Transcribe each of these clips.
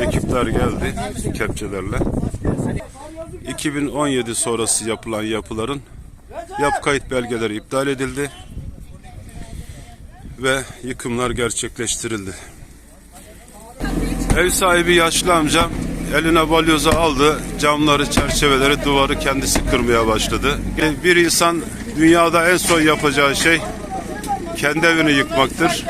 Ekipler geldi kepçelerle. 2017 sonrası yapılan yapıların yap kayıt belgeleri iptal edildi ve yıkımlar gerçekleştirildi. Ev sahibi yaşlı amcam eline balyozu aldı, camları, çerçeveleri, duvarı kendisi kırmaya başladı. Bir insan dünyada en son yapacağı şey kendi evini yıkmaktır.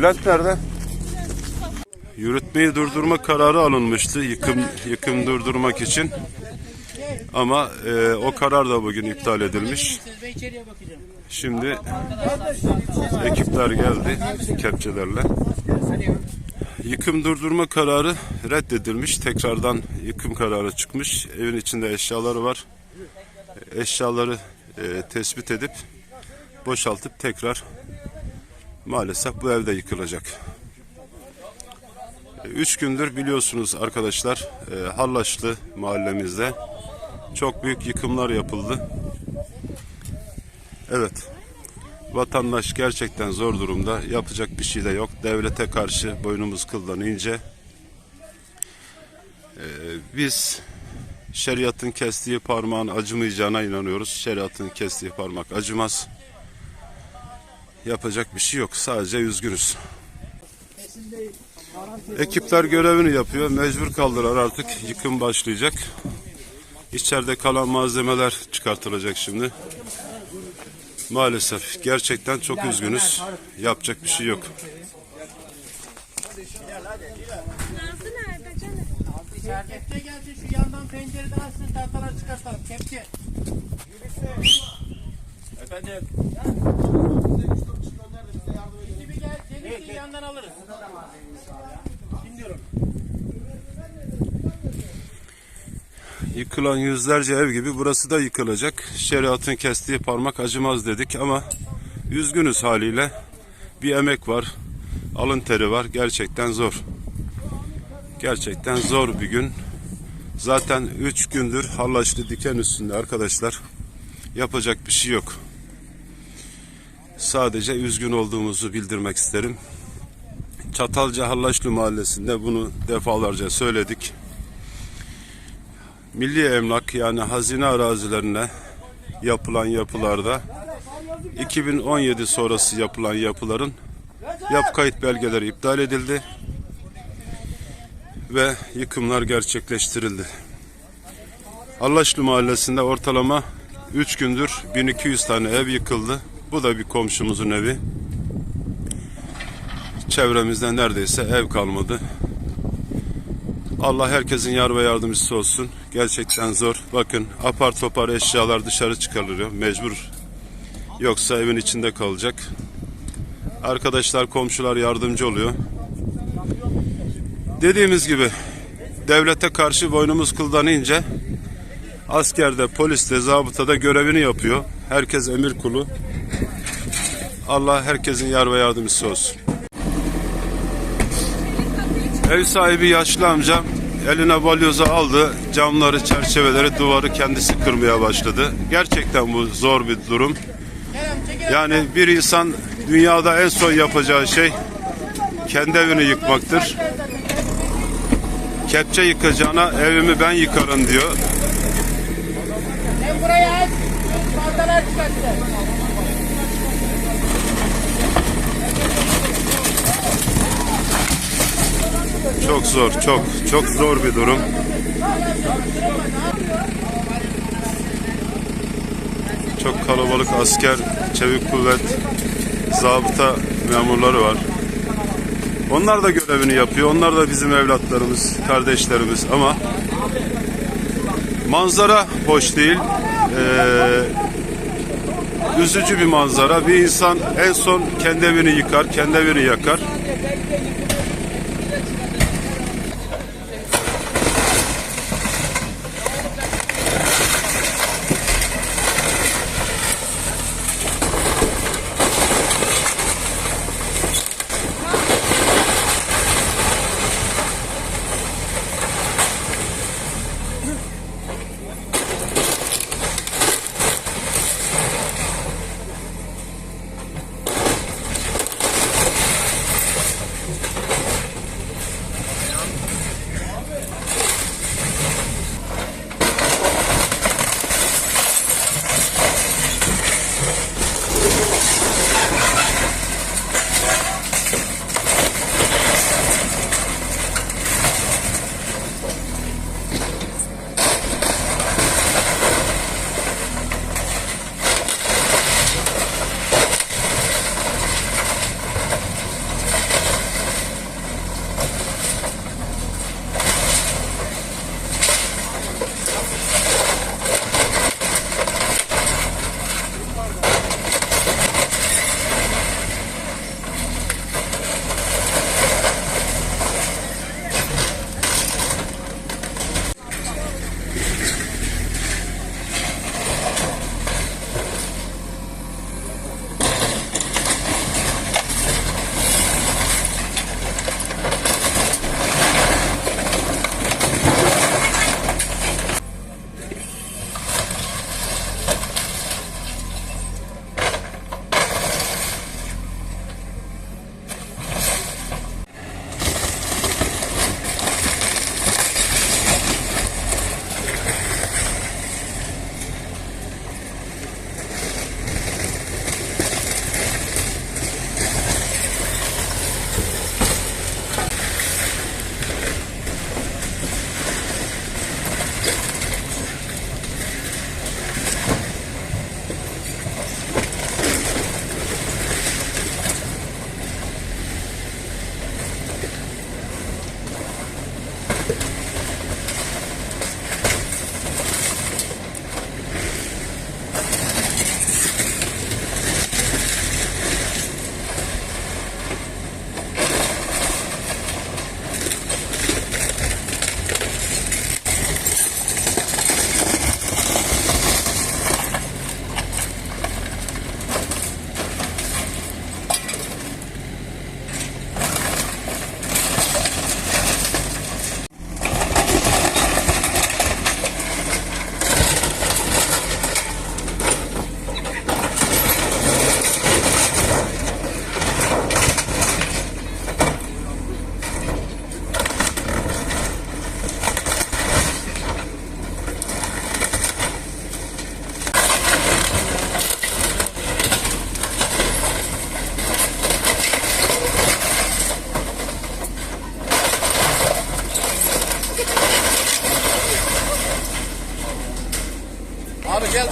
Bülent nerede? Yürütmeyi durdurma kararı alınmıştı yıkım yıkım durdurmak için. Ama e, o karar da bugün iptal edilmiş. Şimdi ekipler geldi kepçelerle. Yıkım durdurma kararı reddedilmiş. Tekrardan yıkım kararı çıkmış. Evin içinde eşyaları var. Eşyaları e, tespit edip boşaltıp tekrar maalesef bu evde yıkılacak. E, Üç gündür biliyorsunuz arkadaşlar e, Hallaçlı mahallemizde çok büyük yıkımlar yapıldı. Evet. Vatandaş gerçekten zor durumda. Yapacak bir şey de yok. Devlete karşı boynumuz kıldan ince. E, biz şeriatın kestiği parmağın acımayacağına inanıyoruz. Şeriatın kestiği parmak acımaz. Yapacak bir şey yok. Sadece üzgünüz. Ekipler görevini yapıyor. Mecbur kaldılar artık. Yıkım başlayacak. İçeride kalan malzemeler çıkartılacak şimdi. Maalesef gerçekten çok üzgünüz. Yapacak bir şey yok. Nazlı nerede canım? Kepçe gelsin şu yandan pencereden açsın tahtalar çıkartalım. Kepçe. Efendim. Gel yandan alırız. Dinliyorum. Yıkılan yüzlerce ev gibi burası da yıkılacak. Şeriatın kestiği parmak acımaz dedik ama üzgünüz haliyle. Bir emek var, alın teri var. Gerçekten zor. Gerçekten zor bir gün. Zaten 3 gündür hallaçlı diken üstünde arkadaşlar. Yapacak bir şey yok. Sadece üzgün olduğumuzu bildirmek isterim. Çatalca Hallaçlı Mahallesi'nde bunu defalarca söyledik. Milli emlak yani hazine arazilerine yapılan yapılarda 2017 sonrası yapılan yapıların yap kayıt belgeleri iptal edildi ve yıkımlar gerçekleştirildi. Allaçlı Mahallesi'nde ortalama 3 gündür 1200 tane ev yıkıldı. Bu da bir komşumuzun evi. Çevremizde neredeyse ev kalmadı. Allah herkesin yar ve yardımcısı olsun. Gerçekten zor. Bakın apar topar eşyalar dışarı çıkarılıyor. Mecbur. Yoksa evin içinde kalacak. Arkadaşlar, komşular yardımcı oluyor. Dediğimiz gibi devlete karşı boynumuz kıldan ince. Askerde, poliste, zabıtada görevini yapıyor. Herkes emir kulu. Allah herkesin yar ve yardımcısı olsun. Ev sahibi yaşlı amcam eline balyozu aldı. Camları, çerçeveleri, duvarı kendisi kırmaya başladı. Gerçekten bu zor bir durum. Yani bir insan dünyada en son yapacağı şey kendi evini yıkmaktır. Kepçe yıkacağına evimi ben yıkarım diyor. Tahtalar çıkartacağız. Çok zor, çok çok zor bir durum. Çok kalabalık asker, çevik kuvvet, zabıta memurları var. Onlar da görevini yapıyor. Onlar da bizim evlatlarımız, kardeşlerimiz ama manzara hoş değil. Ee, üzücü bir manzara. Bir insan en son kendi evini yıkar, kendi evini yakar.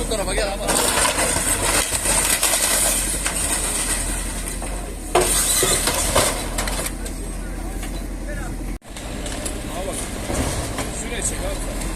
Bu tarafa gel ama. Şuraya çek abi.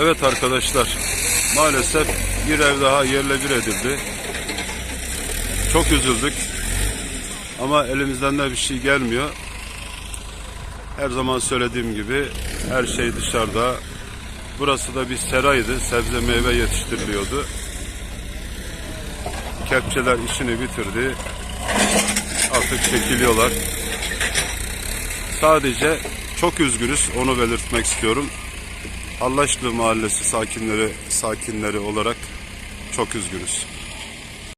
Evet arkadaşlar, maalesef bir ev daha yerle bir edildi. Çok üzüldük. Ama elimizden de bir şey gelmiyor. Her zaman söylediğim gibi her şey dışarıda. Burası da bir seraydı. Sebze meyve yetiştiriliyordu. Kepçeler işini bitirdi. Artık çekiliyorlar. Sadece çok üzgünüz. Onu belirtmek istiyorum. Allaçlı Mahallesi sakinleri sakinleri olarak çok üzgünüz.